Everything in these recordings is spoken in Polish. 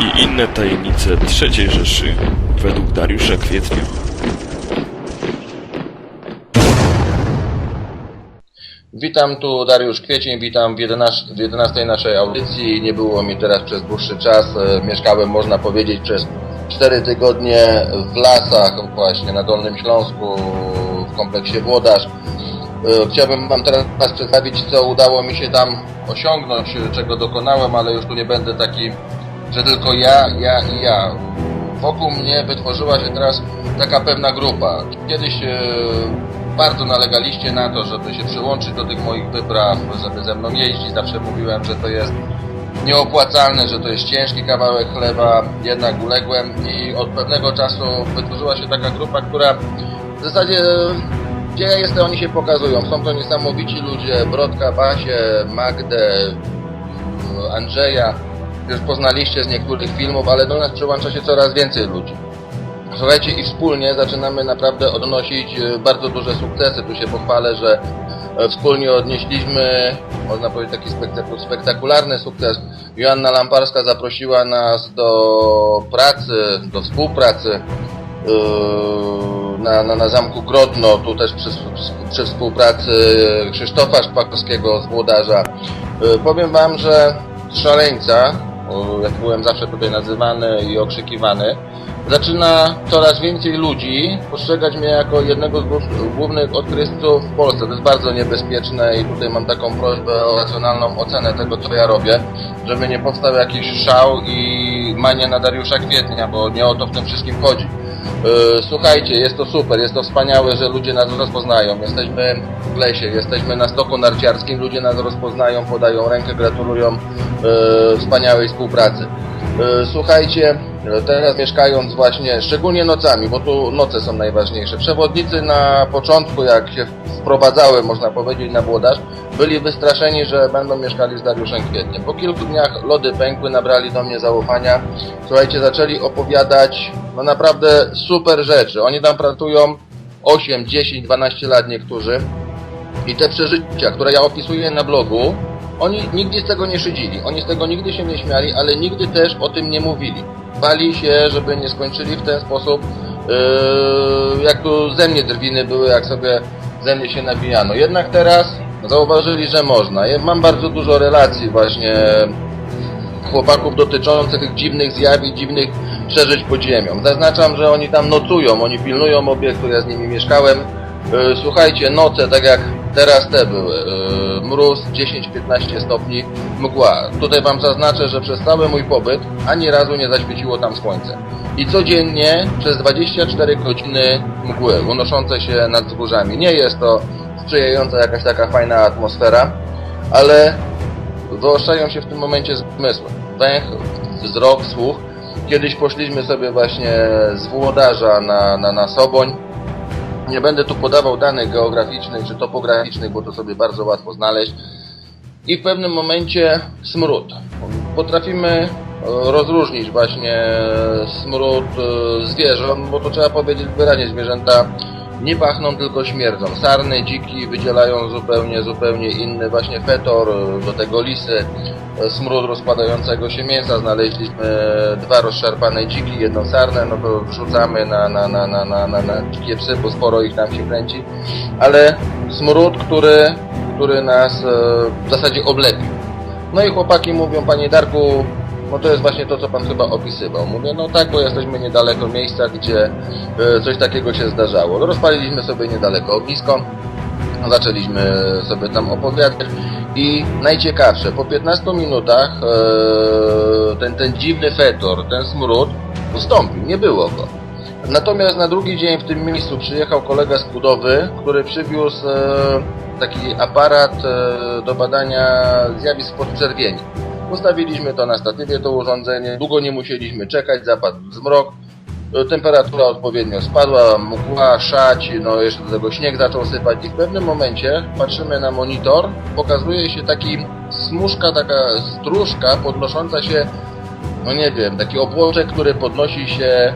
I inne tajemnice III Rzeszy według Dariusza Kwietnia. Witam, tu Dariusz Kwiecień, witam w 11, w 11 naszej audycji. Nie było mi teraz przez dłuższy czas. E, Mieszkałem, można powiedzieć, przez 4 tygodnie w lasach, właśnie na Dolnym Śląsku, w kompleksie Włodarz. E, Chciałbym Wam teraz przedstawić, co udało mi się tam osiągnąć, e, czego dokonałem, ale już tu nie będę taki, że tylko ja, ja i ja. Wokół mnie wytworzyła się teraz taka pewna grupa. Kiedyś e, bardzo nalegaliście na to, żeby się przyłączyć do tych moich wypraw, żeby ze mną jeździć. Zawsze mówiłem, że to jest nieopłacalne, że to jest ciężki kawałek chleba, jednak uległem i od pewnego czasu wytworzyła się taka grupa, która w zasadzie gdzie ja jestem, oni się pokazują. Są to niesamowici ludzie, Brodka, Basie, Magdę, Andrzeja. Już poznaliście z niektórych filmów, ale do nas przyłącza się coraz więcej ludzi. Słuchajcie, i wspólnie zaczynamy naprawdę odnosić e, bardzo duże sukcesy. Tu się pochwalę, że e, wspólnie odnieśliśmy, można powiedzieć, taki spektak- spektakularny sukces. Joanna Lamparska zaprosiła nas do pracy, do współpracy yy, na, na, na Zamku Grodno, tu też przy, przy współpracy Krzysztofa Szpakowskiego z Włodarza. Powiem Wam, że szaleńca, jak byłem zawsze tutaj nazywany i okrzykiwany, zaczyna coraz więcej ludzi postrzegać mnie jako jednego z głów- głównych odkrywców w Polsce. To jest bardzo niebezpieczne i tutaj mam taką prośbę o racjonalną ocenę tego, co ja robię, żeby nie powstał jakiś szał i mania na Dariusza Kwietnia, bo nie o to w tym wszystkim chodzi. Yy, Słuchajcie, jest to super, jest to wspaniałe, że ludzie nas rozpoznają. Jesteśmy w lesie, jesteśmy na stoku narciarskim, ludzie nas rozpoznają, podają rękę, gratulują yy, wspaniałej współpracy. Yy, Słuchajcie, teraz mieszkając właśnie, szczególnie nocami, bo tu noce są najważniejsze. Przewodnicy na początku, jak się wprowadzałem, można powiedzieć, na Włodarz, byli wystraszeni, że będą mieszkali z Dariuszem Kwietniem. Po kilku dniach lody pękły, nabrali do mnie zaufania. Słuchajcie, zaczęli opowiadać, no naprawdę super rzeczy. Oni tam pracują 8, 10, 12 lat niektórzy. I te przeżycia, które ja opisuję na blogu, oni nigdy z tego nie szydzili. Oni z tego nigdy się nie śmiali, ale nigdy też o tym nie mówili. Bali się, żeby nie skończyli w ten sposób, yy, jak tu ze mnie drwiny były, jak sobie ze mnie się nabijano. Jednak teraz zauważyli, że można. Ja mam bardzo dużo relacji właśnie chłopaków dotyczących tych dziwnych zjawisk, dziwnych przeżyć pod ziemią. Zaznaczam, że oni tam nocują, oni pilnują obiektu, ja z nimi mieszkałem. Yy, Słuchajcie, noce, tak jak teraz te były, yy, mróz 10-15 stopni, mgła. Tutaj Wam zaznaczę, że przez cały mój pobyt ani razu nie zaświeciło tam słońce. I codziennie przez 24 godziny mgły unoszące się nad wzgórzami. Nie jest to sprzyjająca jakaś taka fajna atmosfera, ale wyostrzają się w tym momencie zmysły. Węch, wzrok, słuch. Kiedyś poszliśmy sobie właśnie z Włodarza na, na, na Soboń. Nie będę tu podawał danych geograficznych czy topograficznych, bo to sobie bardzo łatwo znaleźć. I w pewnym momencie smród. Potrafimy e, rozróżnić właśnie smród e, zwierząt, bo to trzeba powiedzieć wyraźnie, zwierzęta nie pachną, tylko śmierdzą. Sarny, dziki wydzielają zupełnie, zupełnie inny właśnie fetor, e, do tego lisy, e, smród rozkładającego się mięsa. Znaleźliśmy dwa rozszarpane dziki, jedną sarnę, no to wrzucamy na, na, na, na, na, na, na dzikie psy, bo sporo ich tam się kręci. Ale smród, który, który nas e, w zasadzie oblepił. No i chłopaki mówią, panie Darku, no to jest właśnie to, co pan chyba opisywał. Mówię, no tak, bo jesteśmy niedaleko miejsca, gdzie e, coś takiego się zdarzało. Rozpaliliśmy sobie niedaleko ognisko, zaczęliśmy sobie tam opowiadać i najciekawsze, po 15 minutach e, ten, ten dziwny fetor, ten smród ustąpił, nie było go. Natomiast na drugi dzień w tym miejscu przyjechał kolega z budowy, który przywiózł e, taki aparat do badania zjawisk podczerwieni. Ustawiliśmy to na statywie, to urządzenie. Długo nie musieliśmy czekać, zapadł zmrok. E, Temperatura odpowiednio spadła, mgła, szać, no jeszcze do tego śnieg zaczął sypać i w pewnym momencie patrzymy na monitor, pokazuje się taki smuszka, taka stróżka podnosząca się, no nie wiem, taki obłoczek, który podnosi się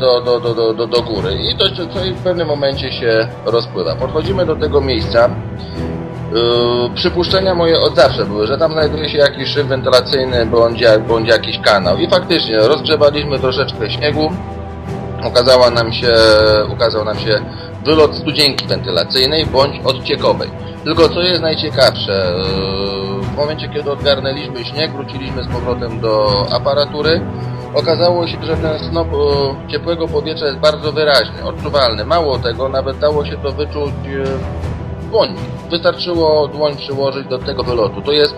do, do, do, do, do, do góry i to co w pewnym momencie się rozpływa. Podchodzimy do tego miejsca Yy, przypuszczenia moje od zawsze były, że tam znajduje się jakiś szyb wentylacyjny bądź, bądź jakiś kanał. I faktycznie rozgrzewaliśmy troszeczkę śniegu. Okazała nam się, ukazał nam się wylot studzienki wentylacyjnej bądź odciekowej. Tylko co jest najciekawsze, yy, w momencie kiedy odgarnęliśmy śnieg, wróciliśmy z powrotem do aparatury, okazało się, że ten snop yy, ciepłego powietrza jest bardzo wyraźny, odczuwalny. Mało tego, nawet dało się to wyczuć yy, dłoń. Wystarczyło dłoń przyłożyć do tego wylotu. To jest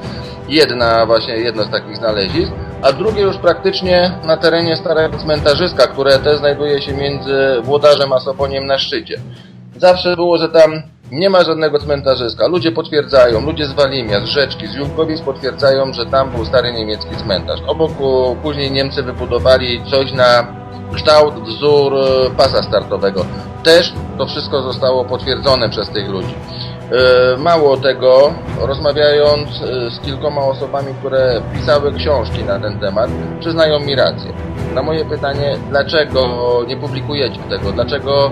jedna właśnie jedno z takich znalezisk, a drugie już praktycznie na terenie starego cmentarzyska, które też znajduje się między Włodarzem a Soponiem na szczycie. Zawsze było, że tam nie ma żadnego cmentarzyska. Ludzie potwierdzają, ludzie z Walimia, z Rzeczki, z Jurkowic potwierdzają, że tam był stary niemiecki cmentarz. Obok później Niemcy wybudowali coś na kształt, wzór e, pasa startowego. Też to wszystko zostało potwierdzone przez tych ludzi. E, Mało tego, rozmawiając e, z kilkoma osobami, które pisały książki na ten temat, przyznają mi rację. Na moje pytanie, dlaczego nie publikujecie tego, dlaczego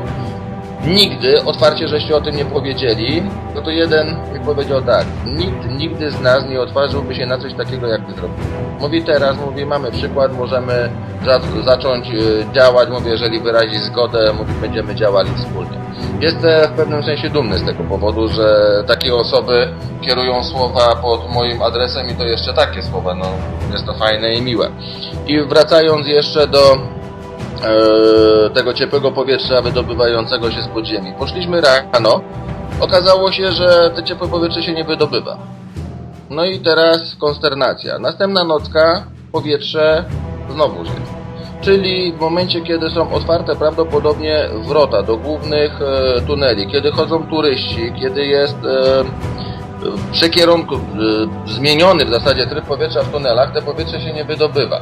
nigdy otwarcie żeście o tym nie powiedzieli, no to jeden mi powiedział tak, nikt nigdy z nas nie otworzyłby się na coś takiego, jak wy zrobili. Mówi teraz, mówi, mamy przykład, możemy za zacząć e, działać, mówię, jeżeli wyrazi zgodę, mówi, będziemy działali wspólnie. Jestem w pewnym sensie dumny z tego powodu, że takie osoby kierują słowa pod moim adresem i to jeszcze takie słowa, no jest to fajne i miłe. I wracając jeszcze do tego ciepłego powietrza wydobywającego się z podziemi. Poszliśmy rano, okazało się, że to ciepłe powietrze się nie wydobywa. No i teraz konsternacja. Następna nocka, powietrze znowu jest. Czyli w momencie, kiedy są otwarte prawdopodobnie wrota do głównych e, tuneli, kiedy chodzą turyści, kiedy jest e, przekierunku, e, zmieniony w zasadzie tryb powietrza w tunelach, te powietrze się nie wydobywa.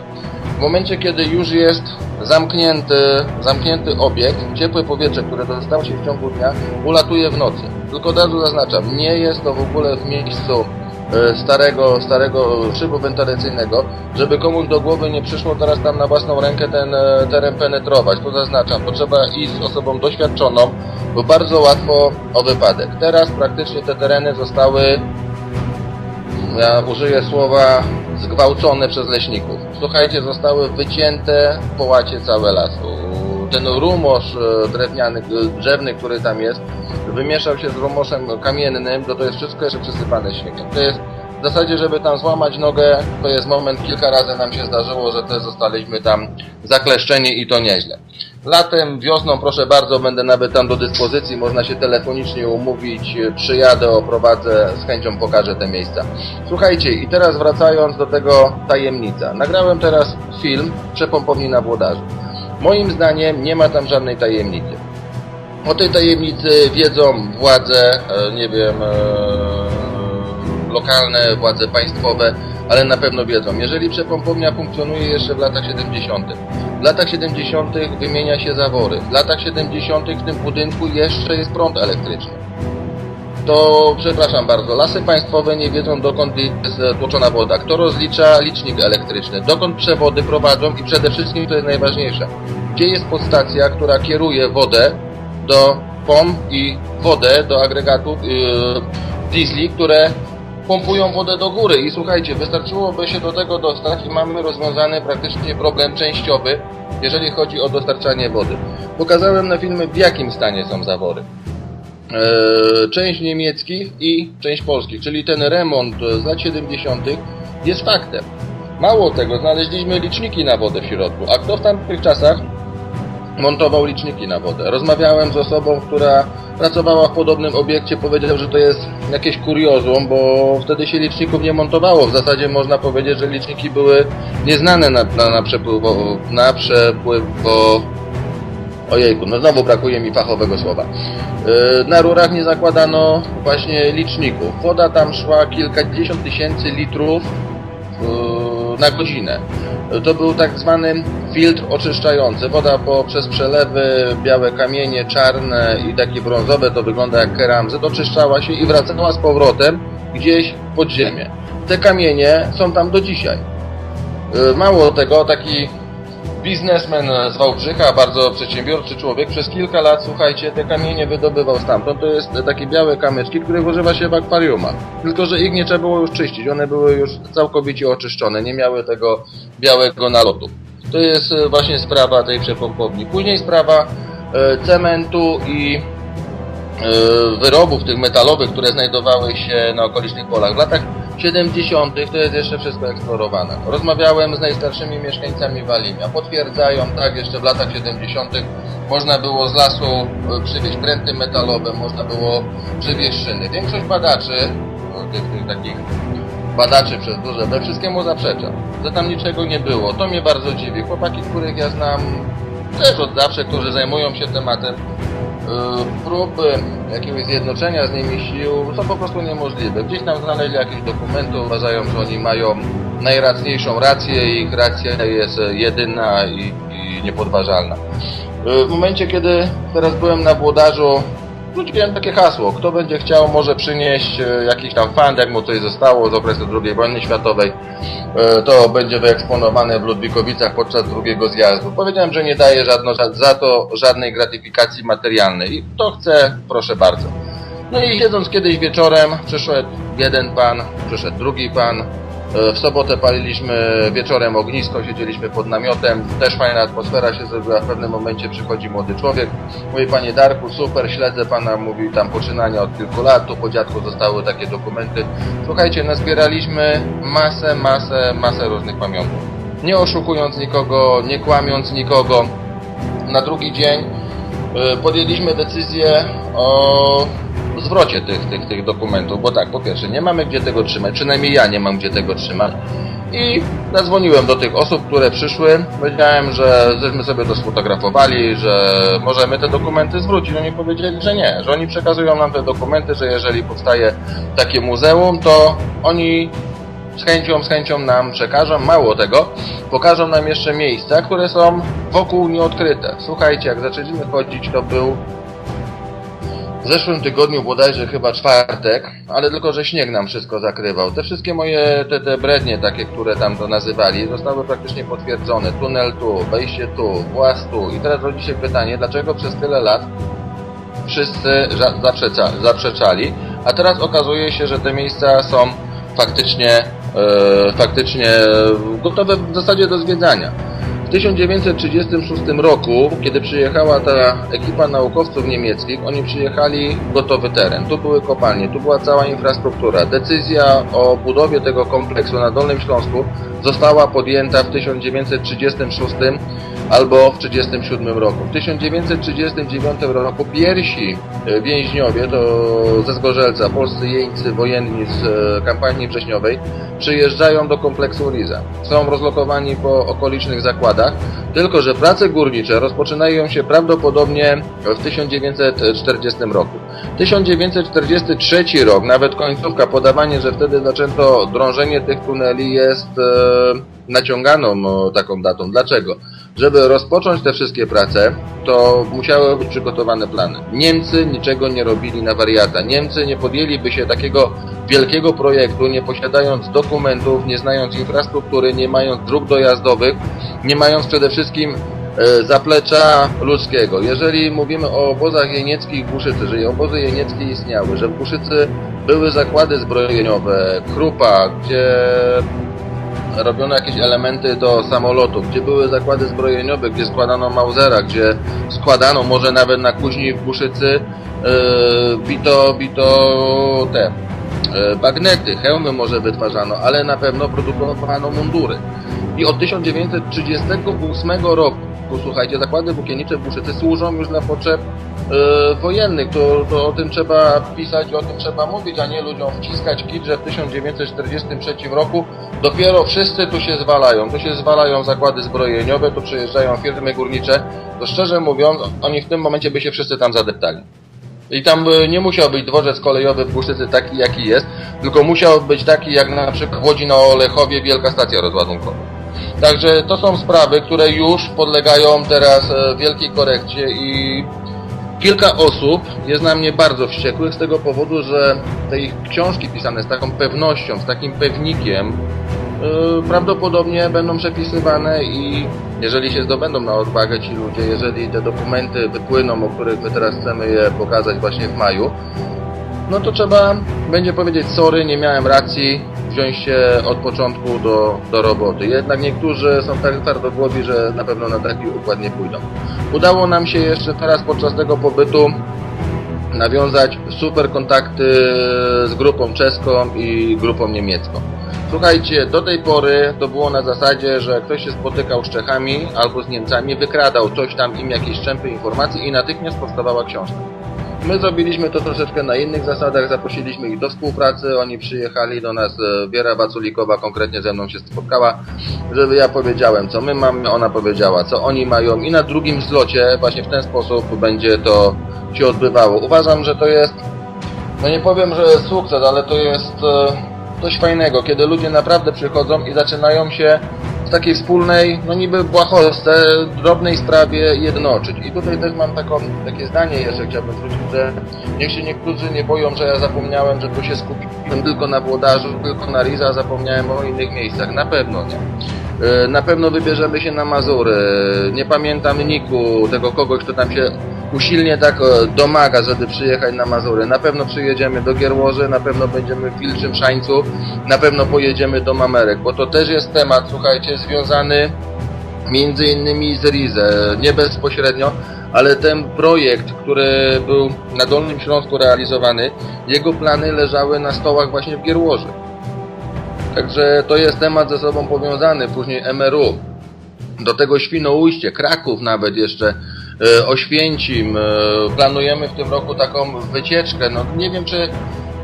W momencie, kiedy już jest zamknięty, zamknięty obiekt, ciepłe powietrze, które dostało się w ciągu dnia, ulatuje w nocy. Tylko od razu zaznaczam, nie jest to w ogóle w miejscu e, starego, starego szybu wentylacyjnego, żeby komuś do głowy nie przyszło teraz tam na własną rękę ten e, teren penetrować. To zaznaczam, to trzeba iść z osobą doświadczoną, bo bardzo łatwo o wypadek. Teraz praktycznie te tereny zostały ja użyję słowa zgwałcone przez leśników. Słuchajcie, zostały wycięte w połacie całe lasu. Ten rumosz e, drewniany, drzewny, który tam jest, wymieszał się z rumoszem kamiennym, to to jest wszystko jeszcze przysypane śniegiem. To jest w zasadzie, żeby tam złamać nogę, to jest moment, kilka razy nam się zdarzyło, że też zostaliśmy tam zakleszczeni i to nieźle. Latem, wiosną, proszę bardzo, będę nawet tam do dyspozycji, można się telefonicznie umówić, przyjadę, oprowadzę, z chęcią pokażę te miejsca. Słuchajcie, i teraz wracając do tego tajemnica. Nagrałem teraz film Przepompowni na Włodarzu. Moim zdaniem nie ma tam żadnej tajemnicy. O tej tajemnicy wiedzą władze, e, nie wiem, e, lokalne, władze państwowe, ale na pewno wiedzą. Jeżeli przepompownia funkcjonuje jeszcze w latach 70. W latach 70. wymienia się zawory. W latach 70. w tym budynku jeszcze jest prąd elektryczny. To, przepraszam bardzo, lasy państwowe nie wiedzą dokąd jest tłoczona woda. Kto rozlicza licznik elektryczny? Dokąd przewody prowadzą i przede wszystkim, to jest najważniejsze, gdzie jest podstacja, która kieruje wodę do pomp i wodę do agregatów yy, diesli, które pompują wodę do góry. I słuchajcie, wystarczyłoby się do tego dostać i mamy rozwiązany praktycznie problem częściowy, jeżeli chodzi o dostarczanie wody. Pokazałem na filmie, w jakim stanie są zawory. Eee, część niemieckich i część polskich, czyli ten remont z lat 70. jest faktem. Mało tego, znaleźliśmy liczniki na wodę w środku, a kto w tamtych czasach montował liczniki na wodę? Rozmawiałem z osobą, która pracowała w podobnym obiekcie, powiedział, że to jest jakieś kuriozum, bo wtedy się liczników nie montowało. W zasadzie można powiedzieć, że liczniki były nieznane na, na, na na Ojejku, no znowu brakuje mi fachowego słowa. Yy, Na rurach nie zakładano właśnie liczników. Woda tam szła kilkadziesiąt tysięcy litrów yy, na godzinę. To był tak zwany filtr oczyszczający. Woda poprzez przelewy, białe kamienie, czarne i takie brązowe, to wygląda jak keramzyt, oczyszczała się i wracała z powrotem gdzieś pod ziemię. Te kamienie są tam do dzisiaj. Yy, Mało tego, taki biznesmen z Wałbrzycha, bardzo przedsiębiorczy człowiek, przez kilka lat, słuchajcie, te kamienie wydobywał stamtąd. To jest takie białe kamyczki, których używa się w akwariumach. Tylko, że ich nie trzeba było już czyścić, one były już całkowicie oczyszczone, nie miały tego białego nalotu. To jest e, właśnie sprawa tej przepompowni. Później sprawa e, cementu i e, wyrobów tych metalowych, które znajdowały się na okolicznych polach. W latach 70. to jest jeszcze wszystko eksplorowane. Rozmawiałem z najstarszymi mieszkańcami Walimia. Potwierdzają, tak, jeszcze w latach 70. można było z lasu e, przywieźć pręty metalowe, można było przywieźć szyny. Większość badaczy, no, tych, tych takich badaczy przez duże B, wszystkiemu zaprzecza. Że tam niczego nie było. To mnie bardzo dziwi. Chłopaki, których ja znam też od zawsze, którzy zajmują się tematem, próby jakiegoś zjednoczenia z nimi sił są po prostu niemożliwe. Gdzieś tam znaleźli jakieś dokumenty, uważają, że oni mają najracniejszą rację i ich racja jest jedyna i, i niepodważalna. W momencie, kiedy teraz byłem na włodarzu, rzuciłem takie hasło. Kto będzie chciał, może przynieść e, jakiś tam fund, jak mu coś zostało z okresu II wojny światowej. E, To będzie wyeksponowane w Ludwikowicach podczas drugiego zjazdu. Powiedziałem, że nie daję żadno, ża- za to żadnej gratyfikacji materialnej. I kto chce, proszę bardzo. No i siedząc kiedyś wieczorem, przyszedł jeden pan, przyszedł drugi pan. E, W sobotę paliliśmy wieczorem ognisko, siedzieliśmy pod namiotem. Też fajna atmosfera się zrobiła. W pewnym momencie przychodzi młody człowiek. Mówi, panie Darku, super, śledzę pana, mówi tam poczynania od kilku lat. Tu po dziadku zostały takie dokumenty. Słuchajcie, nazbieraliśmy masę, masę, masę różnych pamiątków. Nie oszukując nikogo, nie kłamiąc nikogo. Na drugi dzień podjęliśmy decyzję o zwrocie tych, tych, tych dokumentów, bo tak, po pierwsze, nie mamy gdzie tego trzymać, przynajmniej ja nie mam gdzie tego trzymać. I zadzwoniłem do tych osób, które przyszły. Powiedziałem, że żeśmy sobie to sfotografowali, że możemy te dokumenty zwrócić. Oni powiedzieli, że nie, że oni przekazują nam te dokumenty, że jeżeli powstaje takie muzeum, to oni z chęcią, z chęcią nam przekażą. Mało tego, pokażą nam jeszcze miejsca, które są wokół nieodkryte. Słuchajcie, jak zaczęliśmy chodzić, to był w zeszłym tygodniu bodajże chyba czwartek, ale tylko, że śnieg nam wszystko zakrywał. Te wszystkie moje, te, te brednie takie, które tam to nazywali, zostały praktycznie potwierdzone. Tunel tu, wejście tu, włas tu. I teraz rodzi się pytanie, dlaczego przez tyle lat wszyscy zaprzeczali, a teraz okazuje się, że te miejsca są faktycznie, faktycznie gotowe w zasadzie do zwiedzania. W 1936 roku, kiedy przyjechała ta ekipa naukowców niemieckich, oni przyjechali gotowy teren. Tu były kopalnie, tu była cała infrastruktura. Decyzja o budowie tego kompleksu na Dolnym Śląsku została podjęta w 1936 albo w 1937 roku. W 1939 roku pierwsi e, więźniowie, to ze Zgorzelca, polscy jeńcy wojenni z e, kampanii wrześniowej, przyjeżdżają do kompleksu Riza. Są rozlokowani po okolicznych zakładach, tylko że prace górnicze rozpoczynają się prawdopodobnie w 1940 roku. 1943 rok, nawet końcówka, podawanie, że wtedy zaczęto drążenie tych tuneli jest e, naciąganą taką datą. Dlaczego? Żeby rozpocząć te wszystkie prace, to musiały być przygotowane plany. Niemcy niczego nie robili na wariata. Niemcy nie podjęliby się takiego wielkiego projektu, nie posiadając dokumentów, nie znając infrastruktury, nie mając dróg dojazdowych, nie mając przede wszystkim e, zaplecza ludzkiego. Jeżeli mówimy o obozach jenieckich w Buszycy, że obozy jenieckie istniały, że w Buszycy były zakłady zbrojeniowe, Krupa, gdzie robiono jakieś elementy do samolotów, gdzie były zakłady zbrojeniowe, gdzie składano Mausera, gdzie składano może nawet na kuźni w Buszycy yy, bito, bito te e, bagnety, hełmy może wytwarzano, ale na pewno produkowano mundury. I od 1938 roku, słuchajcie, zakłady włókiennicze w Buszycy służą już dla potrzeb e, wojennych. To, to o tym trzeba pisać, o tym trzeba mówić, a nie ludziom wciskać kit, że w 1943 roku dopiero wszyscy tu się zwalają. Tu się zwalają zakłady zbrojeniowe, tu przyjeżdżają firmy górnicze. To szczerze mówiąc, oni w tym momencie by się wszyscy tam zadeptali. I tam by nie musiał być dworzec kolejowy w Buszycy taki, jaki jest, tylko musiał być taki, jak na przykład Łodzi na Olechowie wielka stacja rozładunkowa. Także to są sprawy, które już podlegają teraz e, wielkiej korekcie i kilka osób jest na mnie bardzo wściekłych z tego powodu, że te ich książki pisane z taką pewnością, z takim pewnikiem y, prawdopodobnie będą przepisywane i jeżeli się zdobędą na odwagę ci ludzie, jeżeli te dokumenty wypłyną, o których my teraz chcemy je pokazać właśnie w maju, no to trzeba będzie powiedzieć sorry, nie miałem racji, wziąć się od początku do, do roboty. Jednak niektórzy są tak twardogłowi, że na pewno na taki układ nie pójdą. Udało nam się jeszcze teraz podczas tego pobytu nawiązać super kontakty z grupą czeską i grupą niemiecką. Słuchajcie, do tej pory to było na zasadzie, że ktoś się spotykał z Czechami albo z Niemcami, wykradał coś tam im jakieś szczępy informacji i natychmiast powstawała książka. My zrobiliśmy to troszeczkę na innych zasadach, zaprosiliśmy ich do współpracy, oni przyjechali do nas, e, Wiera Waculikowa konkretnie ze mną się spotkała, żeby ja powiedziałem co my mamy, ona powiedziała co oni mają i na drugim zlocie właśnie w ten sposób będzie to się odbywało. Uważam, że to jest, no nie powiem, że jest sukces, ale to jest e, coś fajnego, kiedy ludzie naprawdę przychodzą i zaczynają się takiej wspólnej, no niby błahostce, drobnej sprawie jednoczyć. I tutaj też mam taką, takie zdanie jeszcze chciałbym zwrócić, że niech się niektórzy nie boją, że ja zapomniałem, że tu się skupiłem tylko na włodarzu, tylko na Riza, zapomniałem o innych miejscach. Na pewno nie. E, Na pewno wybierzemy się na Mazury. Nie pamiętam niku, tego kogoś, kto tam się usilnie tak e, domaga, żeby przyjechać na Mazury. Na pewno przyjedziemy do Gierłoży, na pewno będziemy w Wilczym Szańcu, na pewno pojedziemy do Mamerek, bo to też jest temat, słuchajcie, związany między innymi z Rize, nie bezpośrednio, ale ten projekt, który był na Dolnym Śląsku realizowany, jego plany leżały na stołach właśnie w Gierłoży. Także to jest temat ze sobą powiązany, później MRU. Do tego Świnoujście, Kraków nawet jeszcze, Oświęcim. e, Planujemy w tym roku taką wycieczkę. No nie wiem czy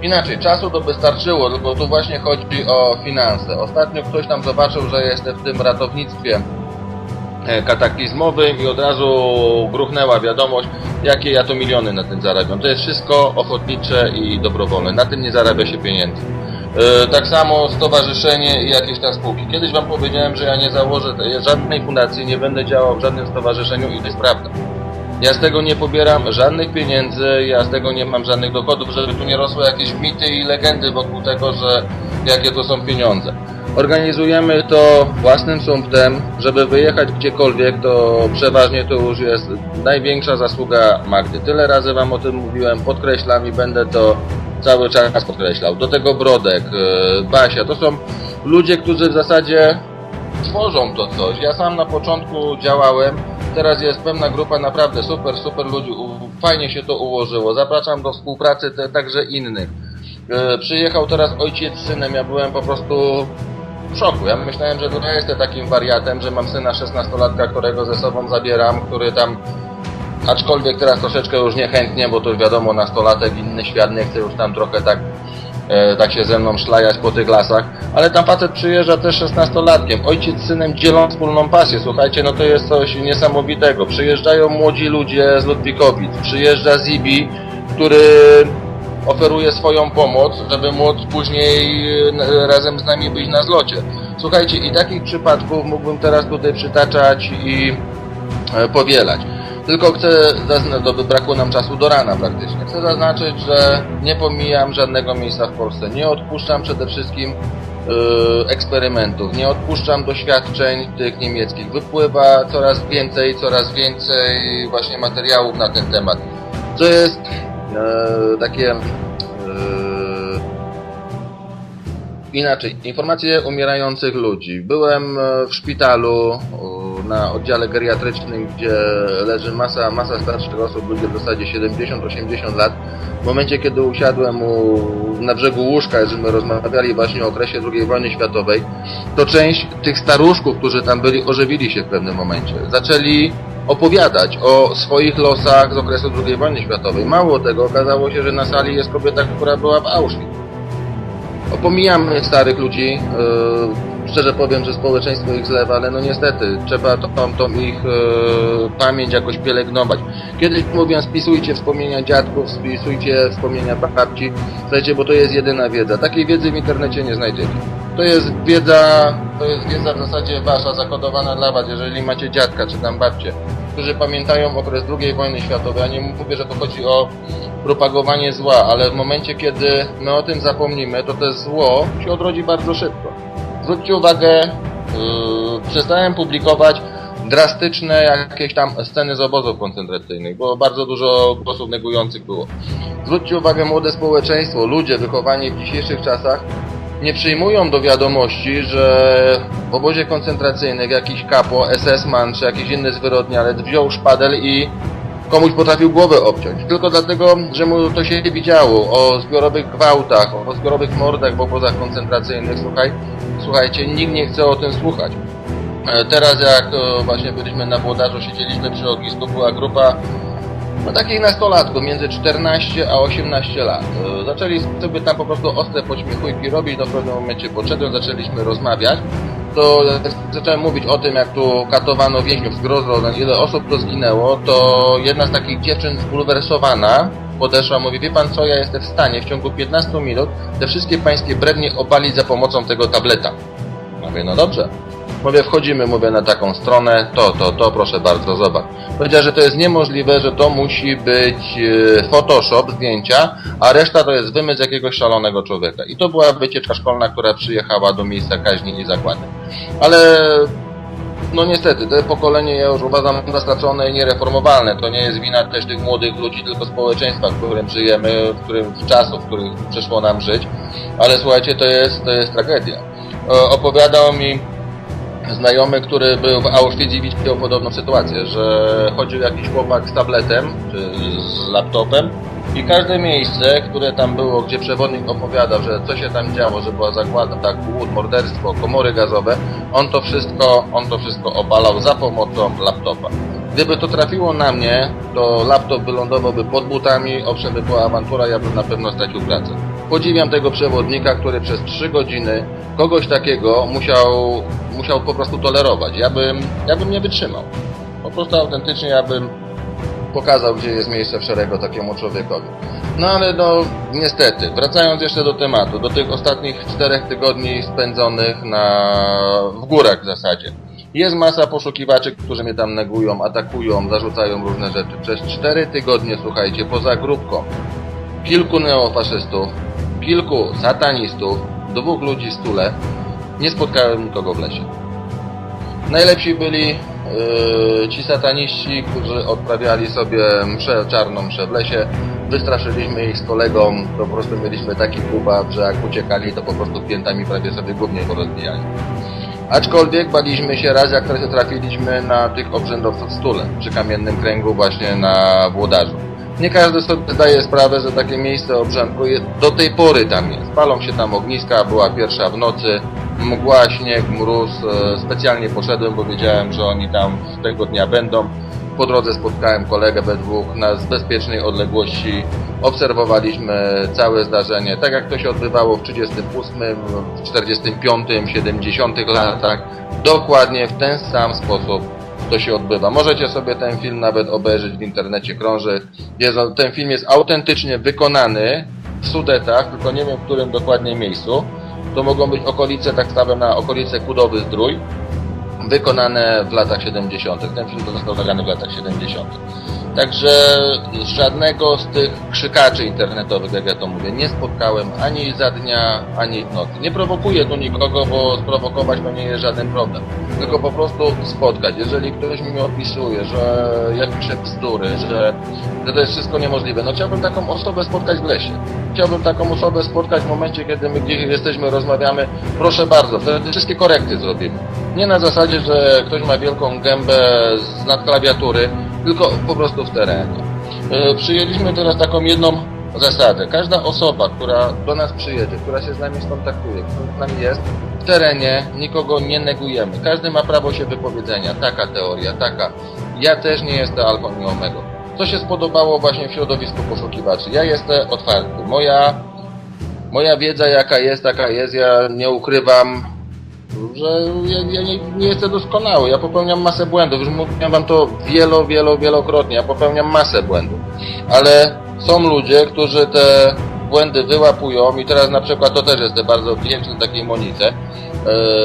inaczej, czasu to by starczyło, tylko tu właśnie chodzi o finanse. Ostatnio ktoś tam zobaczył, że jestem w tym ratownictwie e, kataklizmowym i od razu gruchnęła wiadomość, jakie ja to miliony na tym zarabiam. To jest wszystko ochotnicze i dobrowolne. Na tym nie zarabia się pieniędzy. E, Tak samo stowarzyszenie i jakieś tam spółki. Kiedyś Wam powiedziałem, że ja nie założę żadnej fundacji, nie będę działał w żadnym stowarzyszeniu i to jest prawda. Ja z tego nie pobieram żadnych pieniędzy, ja z tego nie mam żadnych dochodów, żeby tu nie rosły jakieś mity i legendy wokół tego, że jakie to są pieniądze. Organizujemy to własnym sumptem, żeby wyjechać gdziekolwiek, to przeważnie to już jest największa zasługa Magdy. Tyle razy Wam o tym mówiłem, podkreślam i będę to cały czas podkreślał. Do tego Brodek, e, Basia, to są ludzie, którzy w zasadzie tworzą to coś. Ja sam na początku działałem, teraz jest pewna grupa naprawdę super, super ludzi, fajnie się to ułożyło. Zapraszam do współpracy te, także innych. E, przyjechał teraz ojciec z synem, ja byłem po prostu w szoku. Ja myślałem, że to ja jestem takim wariatem, że mam syna 16-latka, którego ze sobą zabieram, który tam aczkolwiek teraz troszeczkę już niechętnie, bo to już wiadomo, nastolatek, inny świat, nie chce już tam trochę tak e, tak się ze mną szlajać po tych lasach, ale tam facet przyjeżdża też 16-latkiem. Ojciec z synem dzielą wspólną pasję, słuchajcie, no to jest coś niesamowitego. Przyjeżdżają młodzi ludzie z Ludwikowic, przyjeżdża Zibi, który oferuje swoją pomoc, żeby móc później e, razem z nami być na zlocie. Słuchajcie, i takich przypadków mógłbym teraz tutaj przytaczać i e, powielać. Tylko chcę, zaznaczyć, to brakło nam czasu do rana praktycznie. Chcę zaznaczyć, że nie pomijam żadnego miejsca w Polsce. Nie odpuszczam przede wszystkim yy, eksperymentów, nie odpuszczam doświadczeń tych niemieckich. Wypływa coraz więcej, coraz więcej właśnie materiałów na ten temat. Co jest yy, takie yy, Inaczej, informacje umierających ludzi. Byłem e, w szpitalu e, na oddziale geriatrycznym, gdzie leży masa, masa starszych osób, ludzie w zasadzie 70-80 lat. W momencie, kiedy usiadłem u, na brzegu łóżka, żeśmy rozmawiali właśnie o okresie II wojny światowej, to część tych staruszków, którzy tam byli, ożywili się w pewnym momencie. Zaczęli opowiadać o swoich losach z okresu II wojny światowej. Mało tego, okazało się, że na sali jest kobieta, która była w Auschwitz. Pomijamy starych ludzi, yy, szczerze powiem, że społeczeństwo ich zlewa, ale no niestety, trzeba tą, tą ich yy, pamięć jakoś pielęgnować. Kiedyś mówiłem, spisujcie wspomnienia dziadków, spisujcie wspomnienia babci, słuchajcie, bo to jest jedyna wiedza. Takiej wiedzy w internecie nie znajdziecie. To jest wiedza, to jest wiedza w zasadzie wasza, zakodowana dla was, jeżeli macie dziadka czy tam babcie, którzy pamiętają okres II wojny światowej. Ja nie mówię, że to chodzi o propagowanie zła, ale w momencie, kiedy my o tym zapomnimy, to to zło się odrodzi bardzo szybko. Zwróćcie uwagę, yy, przestałem publikować drastyczne jakieś tam sceny z obozów koncentracyjnych, bo bardzo dużo głosów negujących było. Zwróćcie uwagę, młode społeczeństwo, ludzie wychowani w dzisiejszych czasach nie przyjmują do wiadomości, że w obozie koncentracyjnym jakiś kapo, SS-man czy jakiś inny zwyrodnialec wziął szpadel i komuś potrafił głowę obciąć. Tylko dlatego, że mu to się widziało o zbiorowych gwałtach, o zbiorowych mordach w obozach koncentracyjnych. Słuchaj, słuchajcie, nikt nie chce o tym słuchać. E, Teraz jak właśnie byliśmy na Włodarzu, siedzieliśmy przy ognisku, była grupa no, takich nastolatków, między 14 a 18 lat. E, Zaczęli sobie tam po prostu ostre pośmiechujki robić, do pewnym momencie podszedłem, zaczęliśmy rozmawiać. To zacząłem mówić o tym, jak tu katowano więźniów z grozą, ile osób to zginęło, to jedna z takich dziewczyn zbulwersowana podeszła, mówi, wie pan co, ja jestem w stanie w ciągu 15 minut te wszystkie pańskie brednie obalić za pomocą tego tableta. Mówię, no dobrze. Mówię, wchodzimy, mówię, na taką stronę, to, to, to, proszę bardzo, zobacz. Powiedziała, że to jest niemożliwe, że to musi być e, Photoshop, zdjęcia, a reszta to jest wymysł jakiegoś szalonego człowieka. I to była wycieczka szkolna, która przyjechała do miejsca kaźni i zakłady. Ale no niestety, to pokolenie ja już uważam za stracone i niereformowalne. To nie jest wina też tych młodych ludzi, tylko społeczeństwa, w którym żyjemy, w którym w czasów, w których przyszło nam żyć. Ale słuchajcie, to jest, to jest tragedia. E, Opowiadał mi znajomy, który był w Auschwitz i widział podobną sytuację, że chodził jakiś chłopak z tabletem czy z laptopem i każde miejsce, które tam było, gdzie przewodnik opowiadał, że co się tam działo, że była zagłada, tak, głód, morderstwo, komory gazowe, on to wszystko, on to wszystko obalał za pomocą laptopa. Gdyby to trafiło na mnie, to laptop wylądowałby pod butami, owszem by była awantura, ja bym na pewno stracił pracę. Podziwiam tego przewodnika, który przez 3 godziny kogoś takiego musiał, musiał po prostu tolerować. Ja bym, ja bym nie wytrzymał. Po prostu autentycznie ja bym pokazał, gdzie jest miejsce w szeregu takiemu człowiekowi. No ale no, niestety, wracając jeszcze do tematu, do tych ostatnich czterech tygodni spędzonych na, w górach w zasadzie. Jest masa poszukiwaczy, którzy mnie tam negują, atakują, zarzucają różne rzeczy. Przez cztery tygodnie, słuchajcie, poza grupką, kilku neofaszystów, kilku satanistów, dwóch ludzi z Tule, nie spotkałem nikogo w lesie. Najlepsi byli yy, ci sataniści, którzy odprawiali sobie mszę, czarną mszę w lesie. Wystraszyliśmy ich z kolegą, po prostu mieliśmy taki bubaw, że jak uciekali, to po prostu piętami prawie sobie głównie porozbijali. Aczkolwiek baliśmy się raz, jak trafiliśmy na tych obrzędowców w stule, przy kamiennym kręgu właśnie na Włodarzu. Nie każdy sobie zdaje sprawę, że takie miejsce obrzędku jest, do tej pory tam jest. Palą się tam ogniska, była pierwsza w nocy, mgła, śnieg, mróz. E, Specjalnie poszedłem, bo wiedziałem, że oni tam tego dnia będą. Po drodze spotkałem kolegę we dwóch na z bezpiecznej odległości. Obserwowaliśmy całe zdarzenie, tak jak to się odbywało w 38, w 45, 70 latach. Dokładnie w ten sam sposób się odbywa. Możecie sobie ten film nawet obejrzeć w internecie, krąży. Jest, ten film jest autentycznie wykonany w Sudetach, tylko nie wiem w którym dokładnie miejscu. To mogą być okolice, tak stawiam na okolice Kudowy Zdrój, wykonane w latach 70. Ten film został nagrany w latach 70. Także żadnego z tych krzykaczy internetowych, jak ja to mówię, nie spotkałem ani za dnia, ani w nocy. Nie prowokuję tu nikogo, bo sprowokować to nie jest żaden problem. Tylko po prostu spotkać. Jeżeli ktoś mi opisuje, że ja piszę bzdury, że, że to jest wszystko niemożliwe, no chciałbym taką osobę spotkać w lesie. Chciałbym taką osobę spotkać w momencie, kiedy my gdzieś jesteśmy, rozmawiamy. Proszę bardzo, wtedy wszystkie korekty zrobimy. Nie na zasadzie, że ktoś ma wielką gębę z nad klawiatury, tylko po prostu w terenie. E, Przyjęliśmy teraz taką jedną zasadę. Każda osoba, która do nas przyjedzie, która się z nami skontaktuje, która z nami jest, w terenie nikogo nie negujemy. Każdy ma prawo się wypowiedzenia. Taka teoria, taka. Ja też nie jestem alfą i. Co się spodobało właśnie w środowisku poszukiwaczy? Ja jestem otwarty. Moja, moja wiedza jaka jest, taka jest. Ja nie ukrywam, że ja, ja nie, nie jestem doskonały. Ja popełniam masę błędów. Już mówiłem wam to wielo, wielo, wielokrotnie. Ja popełniam masę błędów. Ale są ludzie, którzy te błędy wyłapują i teraz na przykład to też jest bardzo wdzięczny takiej Monice. E,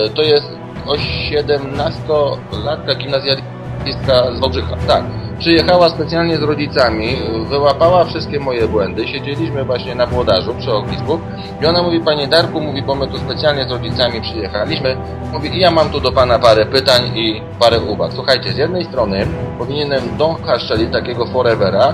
to jest o 17-latka gimnazjalistka z Wałbrzycha. Tak. Przyjechała specjalnie z rodzicami, wyłapała wszystkie moje błędy, siedzieliśmy właśnie na włodarzu przy ognisku i ona mówi, panie Darku, mówi, bo my tu specjalnie z rodzicami przyjechaliśmy, mówi, i ja mam tu do pana parę pytań i parę uwag. Słuchajcie, z jednej strony powinienem Don Haszczeli, takiego forevera,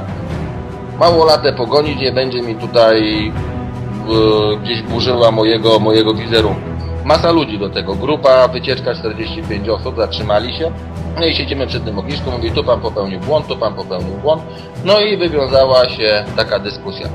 mało latę pogonić, nie będzie mi tutaj e, gdzieś burzyła mojego, mojego wizerunku. Masa ludzi do tego, grupa, wycieczka 45 osób, zatrzymali się. No i siedzimy przy tym ognisku, mówi tu pan popełnił błąd, tu pan popełnił błąd. No i wywiązała się taka dyskusja.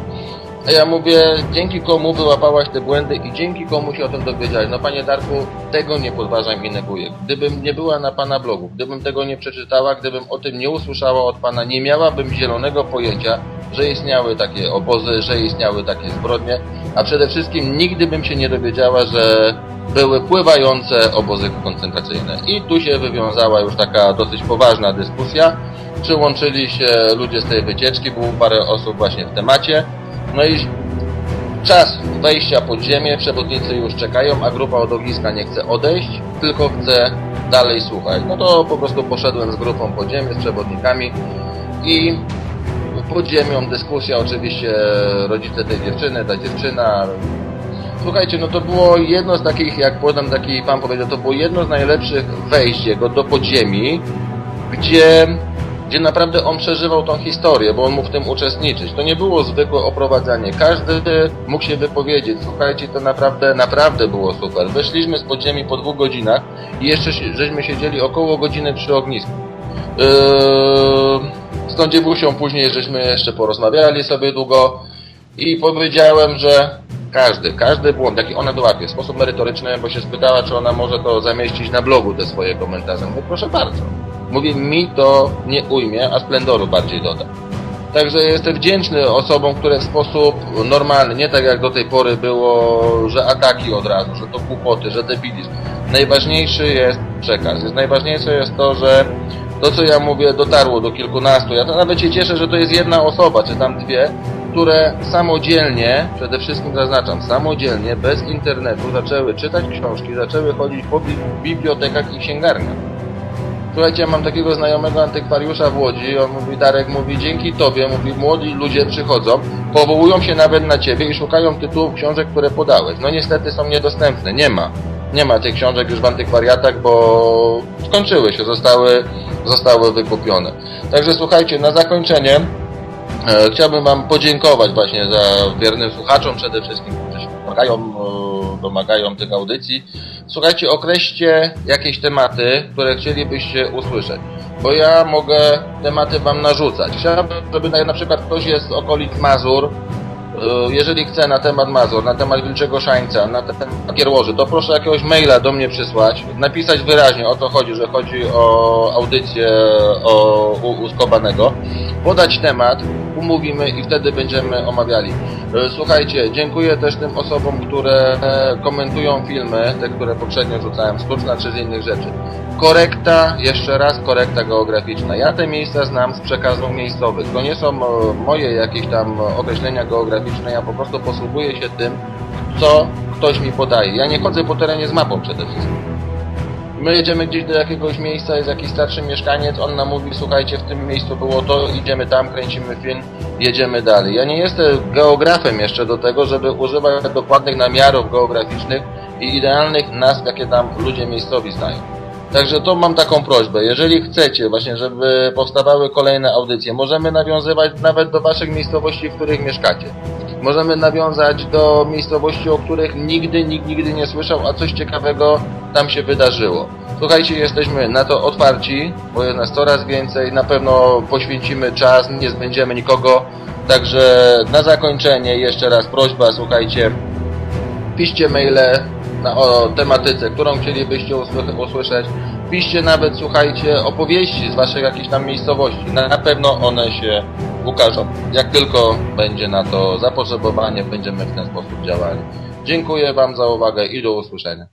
A ja mówię, dzięki komu wyłapałaś te błędy i dzięki komu się o tym dowiedziałeś. No panie Darku, tego nie podważam i neguję. Gdybym nie była na pana blogu, gdybym tego nie przeczytała, gdybym o tym nie usłyszała od pana, nie miałabym zielonego pojęcia, że istniały takie obozy, że istniały takie zbrodnie, a przede wszystkim nigdy bym się nie dowiedziała, że były pływające obozy koncentracyjne. I tu się wywiązała już taka dosyć poważna dyskusja. Przyłączyli się ludzie z tej wycieczki, było parę osób właśnie w temacie. No i czas wejścia pod ziemię, przewodnicy już czekają, a grupa od ogniska nie chce odejść, tylko chce dalej słuchać. No to po prostu poszedłem z grupą pod ziemię, z przewodnikami i pod ziemią dyskusja, oczywiście rodzice tej dziewczyny, ta dziewczyna. Słuchajcie, no to było jedno z takich, jak podam taki pan powiedział, to było jedno z najlepszych wejść jego do podziemi, gdzie, gdzie naprawdę on przeżywał tą historię, bo on mógł w tym uczestniczyć. To nie było zwykłe oprowadzanie. Każdy mógł się wypowiedzieć. Słuchajcie, to naprawdę, naprawdę było super. Wyszliśmy z podziemi po dwóch godzinach i jeszcze żeśmy siedzieli około godziny przy ognisku. Yy, z tą dziewusią później żeśmy jeszcze porozmawiali sobie długo i powiedziałem, że każdy, każdy błąd, jaki ona dołapie w sposób merytoryczny, bo się spytała, czy ona może to zamieścić na blogu te swoje komentarze. Mówię, proszę bardzo. Mówi, mi to nie ujmie, a splendoru bardziej doda. Także jestem wdzięczny osobom, które w sposób normalny, nie tak jak do tej pory było, że ataki od razu, że to głupoty, że debilizm. Najważniejszy jest przekaz. Jest najważniejsze jest to, że to co ja mówię dotarło do kilkunastu. Ja to nawet się cieszę, że to jest jedna osoba, czy tam dwie, które samodzielnie, przede wszystkim zaznaczam, samodzielnie, bez internetu zaczęły czytać książki, zaczęły chodzić po bi- bibliotekach i księgarniach. Słuchajcie, mam takiego znajomego antykwariusza w Łodzi, on mówi, Darek mówi, dzięki tobie, mówi, młodzi ludzie przychodzą, powołują się nawet na ciebie i szukają tytułów książek, które podałeś. No niestety są niedostępne, nie ma. Nie ma tych książek już w antykwariatach, bo skończyły się, zostały, zostały wykupione. Także słuchajcie, na zakończenie e, chciałbym wam podziękować właśnie za wiernym słuchaczom przede wszystkim, domagają, e, domagają tych audycji. Słuchajcie, określcie jakieś tematy, które chcielibyście usłyszeć. Bo ja mogę tematy wam narzucać. Chciałbym, żeby na, przykład ktoś jest z okolic Mazur, jeżeli chce na temat Mazur, na temat Wilczego Szańca, na temat Kierłoży, to proszę jakiegoś maila do mnie przysłać, napisać wyraźnie o co chodzi, że chodzi o audycję o, u, u Skobanego, podać temat, umówimy i wtedy będziemy omawiali. E, Słuchajcie, dziękuję też tym osobom, które e, komentują filmy, te, które poprzednio rzucałem, sztuczna czy z innych rzeczy. Korekta, jeszcze raz korekta geograficzna. Ja te miejsca znam z przekazu miejscowych. To nie są e, moje jakieś tam określenia geograficzne, ja po prostu posługuję się tym, co ktoś mi podaje. Ja nie chodzę po terenie z mapą przede wszystkim. My jedziemy gdzieś do jakiegoś miejsca, jest jakiś starszy mieszkaniec, on nam mówi, słuchajcie, w tym miejscu było to, idziemy tam, kręcimy film, jedziemy dalej. Ja nie jestem geografem jeszcze do tego, żeby używać dokładnych namiarów geograficznych i idealnych nazw, jakie tam ludzie miejscowi znają. Także to mam taką prośbę, jeżeli chcecie właśnie, żeby powstawały kolejne audycje, możemy nawiązywać nawet do waszych miejscowości, w których mieszkacie. Możemy nawiązać do miejscowości, o których nigdy, nikt nigdy nie słyszał, a coś ciekawego tam się wydarzyło. Słuchajcie, jesteśmy na to otwarci, bo jest nas coraz więcej, na pewno poświęcimy czas, nie zbędziemy nikogo. Także na zakończenie jeszcze raz prośba, słuchajcie, piszcie maile na, o tematyce, którą chcielibyście usły- usłyszeć. Piszcie nawet, słuchajcie, opowieści z waszych jakichś tam miejscowości. Na pewno one się ukażą. Jak tylko będzie na to zapotrzebowanie, będziemy w ten sposób działali. Dziękuję wam za uwagę i do usłyszenia.